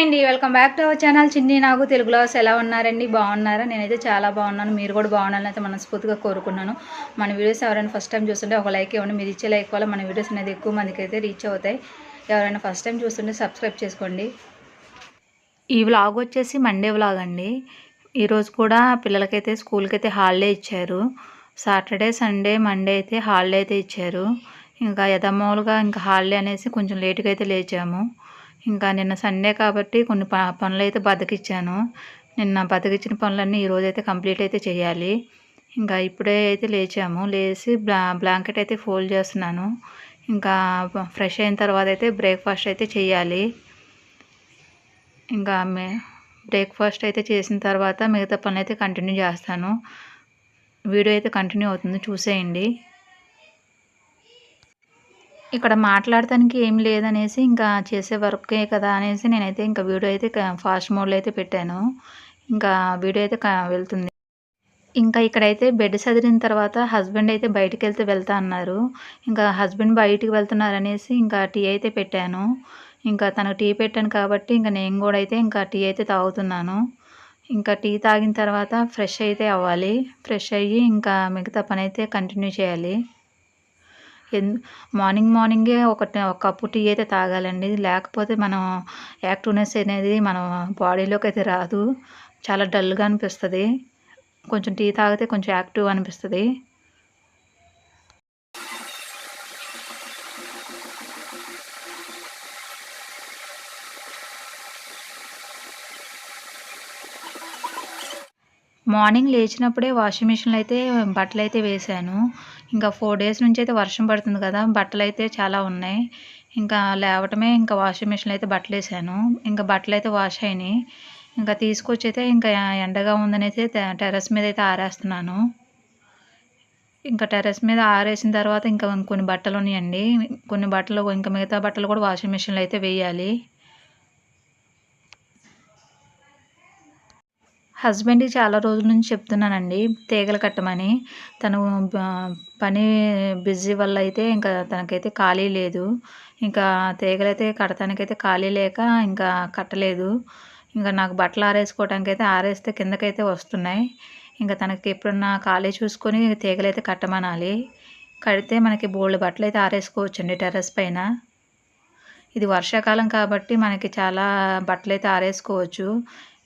అండి welcome back to our channel. చిన్ని నాకు తెలుగులో ఎలా ఉన్నారండి? బాగున్నారా? నేనైతే చాలా బాగున్నాను. మీరు కూడా బాగున్నారని అయితే మనస్ఫూర్తిగా కోరుకున్నాను. మన వీడియోస్ ఎవరైనా ఫస్ట్ టైం చూస్తుంటే ఒక లైక్ ఇవ్వండి. మీరు ఇచ్చే లైక్ వల్ల మన వీడియోస్ అనేది ఎక్కువ మందికి అయితే రీచ్ అవుతాయి. ఎవరైనా ఫస్ట్ టైం చూస్తుంటే సబ్స్క్రైబ్ చేసుకోండి. ఈ వ్లాగ్ వచ్చేసి మండే వ్లాగ్ అండి. ఈరోజు కూడా పిల్లలకైతే స్కూల్కి అయితే హాలిడే ఇచ్చారు. సాటర్డే సండే మండే అయితే హాలిడే అయితే ఇచ్చారు. ఇంకా యథమూలుగా ఇంకా హాలిడే అనేసి కొంచెం లేటుగా అయితే లేచాము. ఇంకా నిన్న సండే కాబట్టి కొన్ని ప పనులు అయితే బతికిచ్చాను. నిన్న బతికిచ్చిన పనులన్నీ ఈరోజు అయితే కంప్లీట్ అయితే చేయాలి. ఇంకా ఇప్పుడే అయితే లేచాము. లేచి బ్లా బ్లాంకెట్ అయితే ఫోల్డ్ చేస్తున్నాను. ఇంకా ఫ్రెష్ అయిన తర్వాత అయితే బ్రేక్ఫాస్ట్ అయితే చేయాలి. ఇంకా మే బ్రేక్ఫాస్ట్ అయితే చేసిన తర్వాత మిగతా పనులు అయితే కంటిన్యూ చేస్తాను. వీడియో అయితే కంటిన్యూ అవుతుంది. చూసేయండి. ఇక్కడ మాట్లాడటానికి ఏం లేదనేసి ఇంకా చేసే వర్కే కదా అనేసి నేనైతే ఇంకా వీడియో అయితే ఫాస్ట్ మోడ్లో అయితే పెట్టాను. ఇంకా వీడియో అయితే వెళ్తుంది. ఇంకా ఇక్కడైతే బెడ్ సదిరిన తర్వాత హస్బెండ్ అయితే బయటికి వెళ్తే వెళ్తా అన్నారు. ఇంకా హస్బెండ్ బయటికి వెళ్తున్నారు అనేసి ఇంకా టీ అయితే పెట్టాను. ఇంకా తనకు టీ పెట్టాను కాబట్టి ఇంకా నేను కూడా అయితే ఇంకా టీ అయితే తాగుతున్నాను. ఇంకా టీ తాగిన తర్వాత ఫ్రెష్ అయితే అవ్వాలి. ఫ్రెష్ అయ్యి ఇంకా మిగతా పని అయితే కంటిన్యూ చేయాలి. మార్నింగ్ మార్నింగే ఒక ఒక కప్పు టీ అయితే తాగాలండి. లేకపోతే మనం యాక్టివ్నెస్ అనేది మన బాడీలోకి అయితే రాదు. చాలా డల్గా అనిపిస్తుంది. కొంచెం టీ తాగితే కొంచెం యాక్టివ్ అనిపిస్తుంది. మార్నింగ్ లేచినప్పుడే వాషింగ్ మిషన్లో అయితే బట్టలు అయితే వేసాను ఇంకా ఫోర్ డేస్ నుంచి అయితే వర్షం పడుతుంది కదా బట్టలు అయితే చాలా ఉన్నాయి. ఇంకా లేవటమే ఇంకా వాషింగ్ మిషన్లో అయితే బట్టలు వేసాను ఇంకా బట్టలు అయితే వాష్ అయినాయి. ఇంకా తీసుకొచ్చి అయితే ఇంకా ఎండగా ఉందని అయితే టెర్రస్ మీద అయితే ఆరేస్తున్నాను. ఇంకా టెర్రస్ మీద ఆరేసిన తర్వాత ఇంకా కొన్ని బట్టలు ఉన్నాయండి కొన్ని బట్టలు ఇంకా మిగతా బట్టలు కూడా వాషింగ్ మిషన్లో అయితే వేయాలి. హస్బెండ్కి చాలా రోజుల నుంచి చెప్తున్నానండి తీగలు కట్టమని. తను పని బిజీ వల్ల అయితే ఇంకా తనకైతే ఖాళీ లేదు. ఇంకా తీగలైతే కడటానికైతే ఖాళీ లేక ఇంకా కట్టలేదు. ఇంకా నాకు బట్టలు ఆరేసుకోవడానికి అయితే ఆరేస్తే కిందకైతే వస్తున్నాయి. ఇంకా తనకి ఎప్పుడన్నా ఖాళీ చూసుకొని తీగలైతే కట్టమనాలి. కడితే మనకి బోల్డ్ బట్టలు అయితే ఆరేసుకోవచ్చండి టెర్రస్ పైన. ఇది వర్షాకాలం కాబట్టి మనకి చాలా బట్టలు అయితే ఆరేసుకోవచ్చు.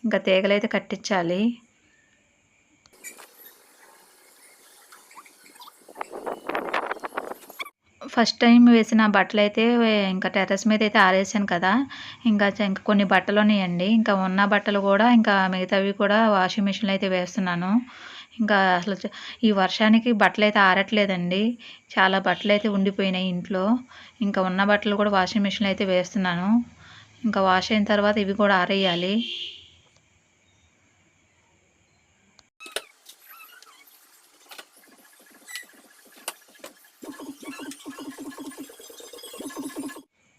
ఇంకా తీగలైతే కట్టించాలి. ఫస్ట్ టైం వేసిన బట్టలు అయితే ఇంకా టెర్రస్ మీద అయితే ఆరేసాను కదా. ఇంకా ఇంకా కొన్ని బట్టలు ఉన్నాయండి. ఇంకా ఉన్న బట్టలు కూడా ఇంకా మిగతావి కూడా వాషింగ్ మిషన్లో అయితే వేస్తున్నాను. ఇంకా అసలు ఈ వర్షానికి బట్టలు అయితే ఆరట్లేదండి. చాలా బట్టలు అయితే ఉండిపోయినాయి ఇంట్లో. ఇంకా ఉన్న బట్టలు కూడా వాషింగ్ మిషన్లో అయితే వేస్తున్నాను. ఇంకా వాష్ అయిన తర్వాత ఇవి కూడా ఆరేయాలి.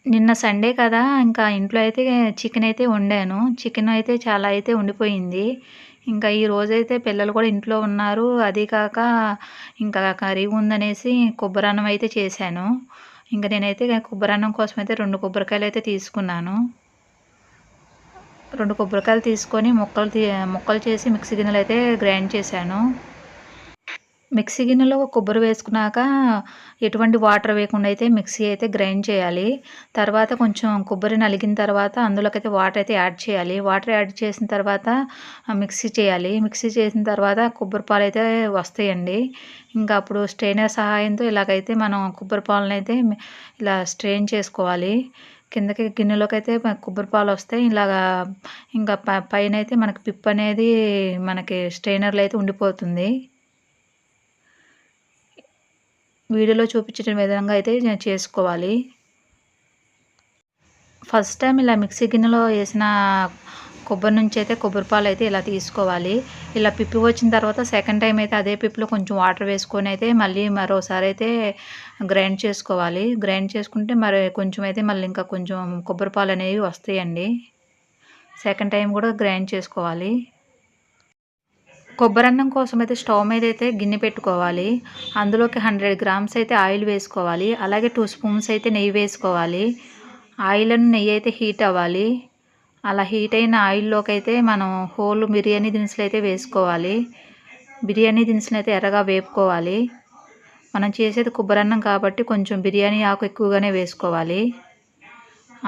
నిన్న సండే కదా ఇంకా ఇంట్లో అయితే చికెన్ అయితే వండాను. చికెన్ అయితే చాలా అయితే ఉండిపోయింది. ఇంకా ఈ రోజైతే పిల్లలు కూడా ఇంట్లో ఉన్నారు. అది కాక ఇంకా కర్రీ ఉందనేసి కొబ్బరన్నం అయితే చేశాను. ఇంకా నేనైతే కొబ్బరన్నం కోసం అయితే రెండు కొబ్బరికాయలు అయితే తీసుకున్నాను. రెండు కొబ్బరికాయలు తీసుకొని ముక్కలు తీ ముక్కలు చేసి మిక్సీ గిన్నెలు అయితే గ్రైండ్ చేశాను. మిక్సీ గిన్నెలో కొబ్బరి వేసుకున్నాక ఎటువంటి వాటర్ వేయకుండా అయితే మిక్సీ అయితే గ్రైండ్ చేయాలి. తర్వాత కొంచెం కొబ్బరి నలిగిన తర్వాత అందులోకి వాటర్ అయితే యాడ్ చేయాలి. వాటర్ యాడ్ చేసిన తర్వాత మిక్సీ చేయాలి. మిక్సీ చేసిన తర్వాత కొబ్బరి పాలు అయితే వస్తాయండి. ఇంకా అప్పుడు స్ట్రెయినర్ సహాయంతో ఇలాగైతే మనం కొబ్బరి పాలను అయితే ఇలా స్ట్రెయిన్ చేసుకోవాలి. కిందకి గిన్నెలోకి అయితే కొబ్బరి పాలు వస్తాయి ఇలాగా ఇంకా ప పైన అయితే మనకి పిప్ అనేది మనకి స్ట్రెయినర్లో అయితే ఉండిపోతుంది. వీడియోలో చూపించిన విధంగా అయితే నేను చేసుకోవాలి. ఫస్ట్ టైం ఇలా మిక్సీ గిన్నెలో వేసిన కొబ్బరి నుంచి అయితే కొబ్బరి పాలు అయితే ఇలా తీసుకోవాలి. ఇలా పిప్పి వచ్చిన తర్వాత సెకండ్ టైం అయితే అదే పిప్పిలో కొంచెం వాటర్ వేసుకొని అయితే మళ్ళీ మరోసారి అయితే గ్రైండ్ చేసుకోవాలి. గ్రైండ్ చేసుకుంటే మరి కొంచెం అయితే మళ్ళీ ఇంకా కొంచెం కొబ్బరి పాలు అనేవి వస్తాయండి. సెకండ్ టైం కూడా గ్రైండ్ చేసుకోవాలి. కొబ్బరన్నం కోసం అయితే స్టవ్ మీద అయితే గిన్నె పెట్టుకోవాలి. అందులోకి హండ్రెడ్ గ్రామ్స్ అయితే ఆయిల్ వేసుకోవాలి. అలాగే టూ స్పూన్స్ అయితే నెయ్యి వేసుకోవాలి. ఆయిల్ అండ్ నెయ్యి అయితే హీట్ అవ్వాలి. అలా హీట్ అయిన ఆయిల్లోకి అయితే మనం హోల్ బిర్యానీ దినుసులు అయితే వేసుకోవాలి. బిర్యానీ దినుసులు అయితే ఎర్రగా వేపుకోవాలి. మనం చేసేది కొబ్బరన్నం కాబట్టి కొంచెం బిర్యానీ ఆకు ఎక్కువగానే వేసుకోవాలి.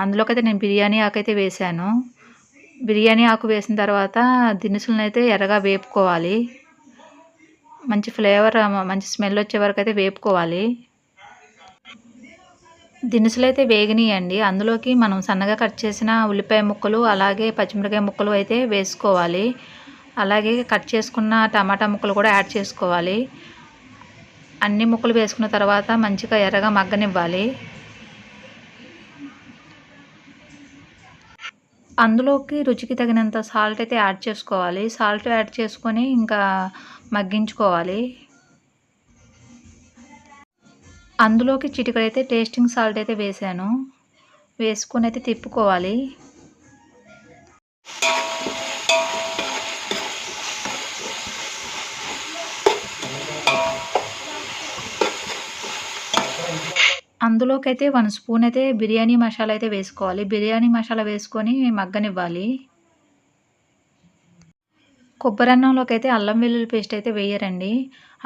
అందులోకి అయితే నేను బిర్యానీ ఆకు అయితే వేసాను బిర్యానీ ఆకు వేసిన తర్వాత దినుసులను అయితే ఎర్రగా వేపుకోవాలి. మంచి ఫ్లేవర్ మంచి స్మెల్ వచ్చే వరకు అయితే వేపుకోవాలి. దినుసులు అయితే వేగినాయండి. అందులోకి మనం సన్నగా కట్ చేసిన ఉల్లిపాయ ముక్కలు అలాగే పచ్చిమిరకాయ ముక్కలు అయితే వేసుకోవాలి. అలాగే కట్ చేసుకున్న టమాటా ముక్కలు కూడా యాడ్ చేసుకోవాలి. అన్ని ముక్కలు వేసుకున్న తర్వాత మంచిగా ఎర్రగా మగ్గనివ్వాలి. అందులోకి రుచికి తగినంత సాల్ట్ అయితే యాడ్ చేసుకోవాలి. సాల్ట్ యాడ్ చేసుకొని ఇంకా మగ్గించుకోవాలి. అందులోకి చిటికడైతే టేస్టింగ్ సాల్ట్ అయితే వేసాను. వేసుకొని అయితే తిప్పుకోవాలి. అందులోకి అయితే వన్ స్పూన్ అయితే బిర్యానీ మసాలా అయితే వేసుకోవాలి. బిర్యానీ మసాలా వేసుకొని మగ్గనివ్వాలి. కొబ్బరన్నంలోకి అయితే అల్లం వెల్లుల్లి పేస్ట్ అయితే వేయరండి.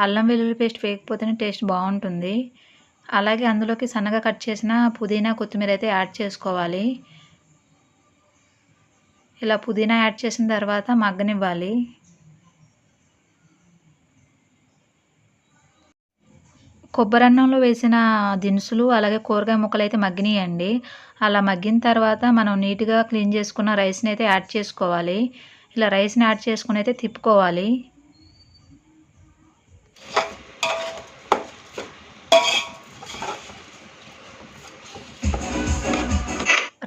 అల్లం వెల్లుల్లి పేస్ట్ వేయకపోతేనే టేస్ట్ బాగుంటుంది. అలాగే అందులోకి సన్నగా కట్ చేసిన పుదీనా కొత్తిమీర అయితే యాడ్ చేసుకోవాలి. ఇలా పుదీనా యాడ్ చేసిన తర్వాత మగ్గనివ్వాలి. కొబ్బరి అన్నంలో వేసిన దినుసులు అలాగే కూరగాయ ముక్కలు అయితే మగ్గినాయండి. అలా మగ్గిన తర్వాత మనం నీట్గా క్లీన్ చేసుకున్న రైస్ని అయితే యాడ్ చేసుకోవాలి. ఇలా రైస్ని యాడ్ చేసుకుని అయితే తిప్పుకోవాలి.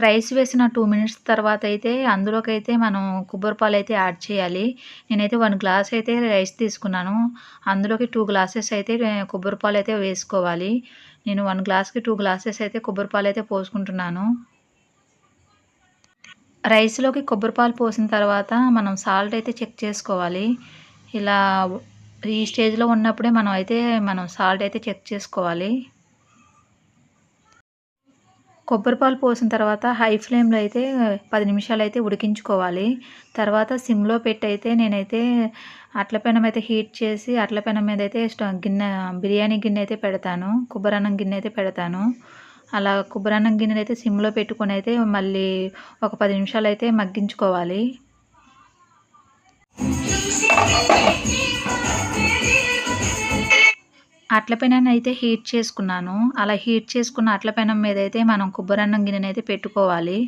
రైస్ వేసిన టూ మినిట్స్ తర్వాత అయితే అందులోకి అయితే మనం కొబ్బరి పాలు అయితే యాడ్ చేయాలి. నేనైతే వన్ గ్లాస్ అయితే రైస్ తీసుకున్నాను. అందులోకి టూ గ్లాసెస్ అయితే కొబ్బరి పాలు అయితే వేసుకోవాలి. నేను వన్ గ్లాస్కి టూ గ్లాసెస్ అయితే కొబ్బరి పాలు అయితే పోసుకుంటున్నాను. రైస్లోకి కొబ్బరి పాలు పోసిన తర్వాత మనం సాల్ట్ అయితే చెక్ చేసుకోవాలి. ఇలా ఈ స్టేజ్లో ఉన్నప్పుడే మనం అయితే మనం సాల్ట్ అయితే చెక్ చేసుకోవాలి. కొబ్బరి పాలు పోసిన తర్వాత హై ఫ్లేమ్లో అయితే పది నిమిషాలు అయితే ఉడికించుకోవాలి. తర్వాత సిమ్లో పెట్టి అయితే నేనైతే అట్ల పెనం అయితే హీట్ చేసి అట్ల పెనం మీద అయితే గిన్నె బిర్యానీ గిన్నె అయితే పెడతాను. కొబ్బరి అన్నం గిన్నె అయితే పెడతాను. అలా కొబ్బరి అన్నం గిన్నెలు అయితే సిమ్లో పెట్టుకొని అయితే మళ్ళీ ఒక పది నిమిషాలు అయితే మగ్గించుకోవాలి. అట్ల పెనాన్ని అయితే హీట్ చేసుకున్నాను. అలా హీట్ చేసుకున్న అట్ల పెనం మీద అయితే మనం కొబ్బరన్నం గిన్నెని అయితే పెట్టుకోవాలి.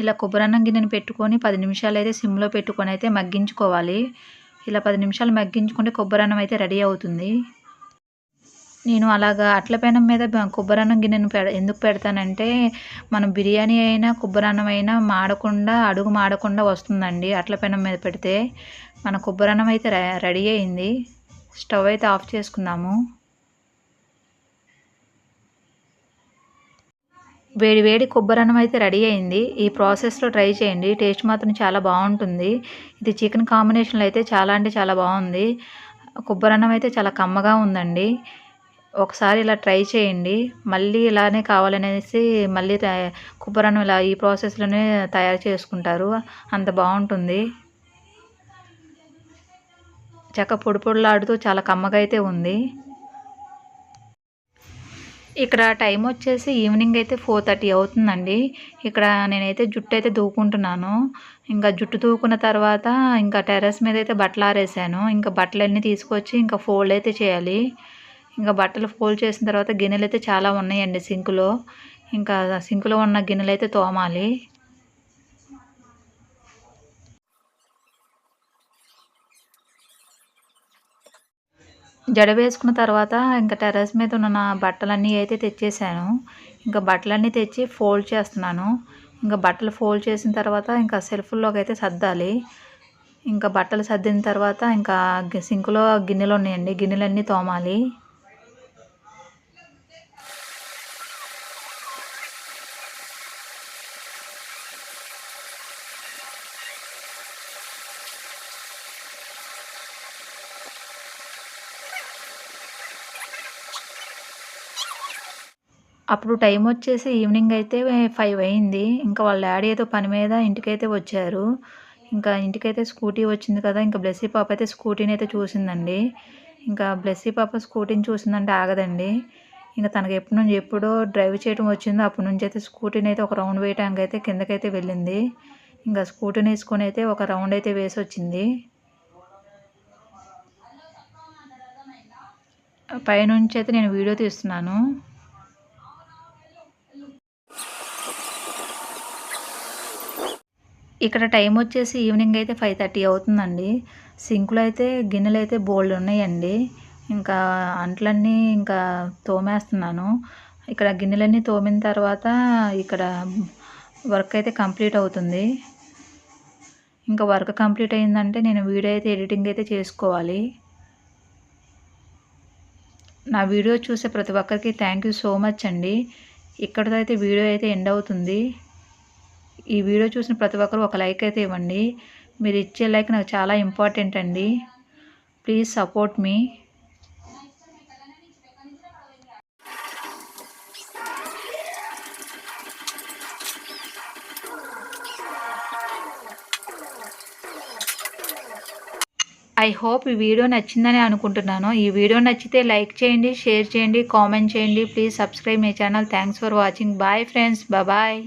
ఇలా కొబ్బరన్నం గిన్నెని పెట్టుకొని పది నిమిషాలు అయితే సిమ్లో పెట్టుకొని అయితే మగ్గించుకోవాలి. ఇలా పది నిమిషాలు మగ్గించుకుంటే కొబ్బరన్నం అయితే రెడీ అవుతుంది. నేను అలాగా అట్ల పెనం మీద కొబ్బరన్నం గిన్నెను పెడ ఎందుకు పెడతానంటే మనం బిర్యానీ అయినా కొబ్బరన్నం అయినా మాడకుండా అడుగు మాడకుండా వస్తుందండి అట్ల పెనం మీద పెడితే. మన కొబ్బరన్నం అయితే రెడీ అయింది. స్టవ్ అయితే ఆఫ్ చేసుకుందాము. వేడి వేడి కొబ్బరి అన్నం అయితే రెడీ అయింది. ఈ ప్రాసెస్లో ట్రై చేయండి. టేస్ట్ మాత్రం చాలా బాగుంటుంది. ఇది చికెన్ కాంబినేషన్లో అయితే చాలా అంటే చాలా బాగుంది. కొబ్బరి అన్నం అయితే చాలా కమ్మగా ఉందండి. ఒకసారి ఇలా ట్రై చేయండి. మళ్ళీ ఇలానే కావాలనేసి మళ్ళీ కొబ్బరి అన్నం ఇలా ఈ ప్రాసెస్లోనే తయారు చేసుకుంటారు. అంత బాగుంటుంది. చక్క పొడి పొడిలాడుతూ చాలా కమ్మగా అయితే ఉంది. ఇక్కడ టైం వచ్చేసి ఈవినింగ్ అయితే ఫోర్ థర్టీ అవుతుందండి. ఇక్కడ నేనైతే జుట్టు అయితే దూకుంటున్నాను. ఇంకా జుట్టు దూకున్న తర్వాత ఇంకా టెర్రస్ మీద అయితే బట్టలు ఆరేసాను. ఇంకా బట్టలన్నీ తీసుకొచ్చి ఇంకా ఫోల్డ్ అయితే చేయాలి. ఇంకా బట్టలు ఫోల్డ్ చేసిన తర్వాత గిన్నెలు అయితే చాలా ఉన్నాయండి సింకులో. ఇంకా సింకులో ఉన్న గిన్నెలు అయితే తోమాలి. జడ వేసుకున్న తర్వాత ఇంకా టెర్రస్ మీద ఉన్న నా బట్టలన్నీ అయితే తెచ్చేసాను. ఇంకా బట్టలన్నీ తెచ్చి ఫోల్డ్ చేస్తున్నాను. ఇంకా బట్టలు ఫోల్డ్ చేసిన తర్వాత ఇంకా సెల్ఫ్లోకి అయితే సర్దాలి. ఇంకా బట్టలు సర్దిన తర్వాత ఇంకా సింకులో గిన్నెలు ఉన్నాయండి. గిన్నెలన్నీ తోమాలి. అప్పుడు టైం వచ్చేసి ఈవినింగ్ అయితే ఫైవ్ అయింది. ఇంకా వాళ్ళ డాడీ ఏదో పని మీద ఇంటికైతే వచ్చారు. ఇంకా ఇంటికైతే స్కూటీ వచ్చింది కదా ఇంకా బ్లెస్సీ పాప అయితే స్కూటీని అయితే చూసిందండి. ఇంకా బ్లెస్సీ పాప స్కూటీని చూసిందంటే ఆగదండి. ఇంకా తనకి ఎప్పటి నుంచి ఎప్పుడో డ్రైవ్ చేయడం వచ్చిందో అప్పటి నుంచి అయితే స్కూటీని అయితే ఒక రౌండ్ వేయడానికి అయితే కిందకైతే వెళ్ళింది. ఇంకా స్కూటీని వేసుకొని అయితే ఒక రౌండ్ అయితే వేసి వచ్చింది. పైనుంచి అయితే నేను వీడియో తీస్తున్నాను. ఇక్కడ టైం వచ్చేసి ఈవినింగ్ అయితే ఫైవ్ థర్టీ అవుతుందండి. సింకులు అయితే గిన్నెలు అయితే బోల్డ్ ఉన్నాయండి. ఇంకా అంట్లన్నీ ఇంకా తోమేస్తున్నాను. ఇక్కడ గిన్నెలన్నీ తోమిన తర్వాత ఇక్కడ వర్క్ అయితే కంప్లీట్ అవుతుంది. ఇంకా వర్క్ కంప్లీట్ అయిందంటే నేను వీడియో అయితే ఎడిటింగ్ అయితే చేసుకోవాలి. నా వీడియో చూసే ప్రతి ఒక్కరికి థ్యాంక్ యూ సో మచ్ అండి. ఇక్కడతో అయితే వీడియో అయితే ఎండ్ అవుతుంది. ఈ వీడియో చూసిన ప్రతి ఒక్కరు ఒక లైక్ అయితే ఇవ్వండి. మీరు ఇచ్చే లైక్ నాకు చాలా ఇంపార్టెంట్ అండి. Please support me. I hope ఈ వీడియో నచ్చిందని అనుకుంటున్నాను. ఈ వీడియో నచ్చితే లైక్ చేయండి షేర్ చేయండి కామెంట్ చేయండి. Please subscribe my channel. Thanks for watching bye friends bye